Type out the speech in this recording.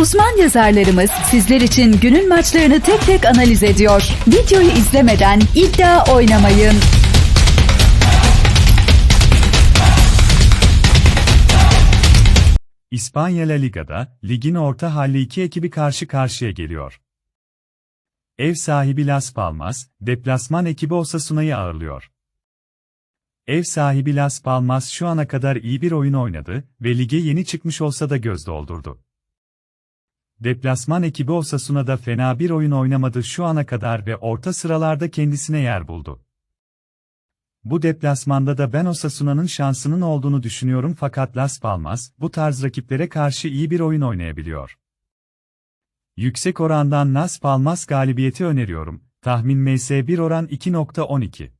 Uzman yazarlarımız sizler için günün maçlarını tek tek analiz ediyor. Videoyu izlemeden iddia oynamayın. İspanya La Liga'da, ligin orta halli iki ekibi karşı karşıya geliyor. Ev sahibi Las Palmas, deplasman ekibi Osasuna'yı ağırlıyor. Ev sahibi Las Palmas şu ana kadar iyi bir oyun oynadı ve lige yeni çıkmış olsa da göz doldurdu. Deplasman ekibi Osasuna da fena bir oyun oynamadı şu ana kadar ve orta sıralarda kendisine yer buldu. Bu deplasmanda da ben Osasuna'nın şansının olduğunu düşünüyorum fakat Las Palmas, bu tarz rakiplere karşı iyi bir oyun oynayabiliyor. Yüksek orandan Las Palmas galibiyeti öneriyorum. Tahmin MS1 oran 2.12.